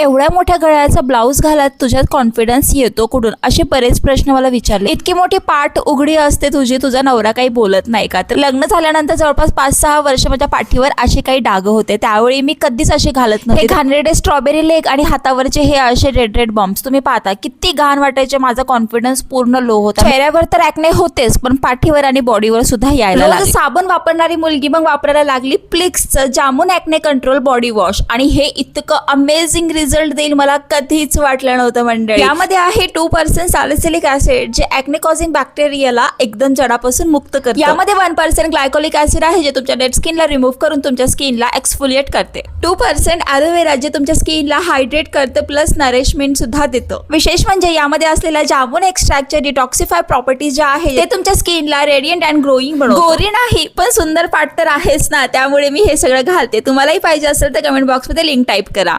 एवढ्या मोठ्या गळ्याचा ब्लाऊज घालत तुझ्यात कॉन्फिडन्स येतो कुठून? असे बरेच प्रश्न मला विचारले. इतकी मोठी पाठ उघडी असते तुझी तुझा नवरा काही बोलत नाही का? तर लग्न झाल्यानंतर जवळपास पाच सहा वर्ष माझ्या पाठीवर असे काही डाग होते. त्यावेळी मी कधीच असे घालत नव्हते. घाणेरडे स्ट्रॉबेरी लेग आणि हातावरचे हे असे रेड रेड बॉम्ब्स तुम्ही पाहता किती घाण वाटायचे. माझा कॉन्फिडन्स पूर्ण लो होता. चेहऱ्यावर तर ऍक्ने होतेच पण पाठीवर आणि बॉडीवर सुद्धा यायला. साबण वापरणारी मुलगी मग वापरायला लागली प्लिक्सचं jamun acne control body wash आणि हे इतकं अमेझिंग रिझल्ट देईल मला कधीच वाटलं नव्हतं मंडळी. यामध्ये आहे टू पर्सेंट सॅलिसिलिक ऍसिड जे ऍक्ने कॉझिंग बॅक्टेरियाला एकदम जडापासून मुक्त करते. यामध्ये वन पर्सेंट ग्लायकोलिक ऍसिड आहे जे तुमच्या डेड स्किनला रिमूव्ह करून तुमच्या स्किनला एक्सफोलिएट करते. टू पर्सेंट ॲलोवेरा जे तुमच्या स्किनला हायड्रेट करतं प्लस नरिशमेंट सुद्धा देतं. विशेष म्हणजे यामध्ये असलेल्या जामून एक्स्ट्रॅक्टच्या डिटॉक्सिफाय प्रॉपर्टीज ज्या आहेत ते तुमच्या स्किनला रेडियंट अँड ग्रोईंग गोरी नाही पण सुंदर पाठ तर आहेच ना त्यामुळे मी हे सगळं घालते. तुम्हालाही पाहिजे असेल तर कमेंट बॉक्समध्ये लिंक टाईप करा.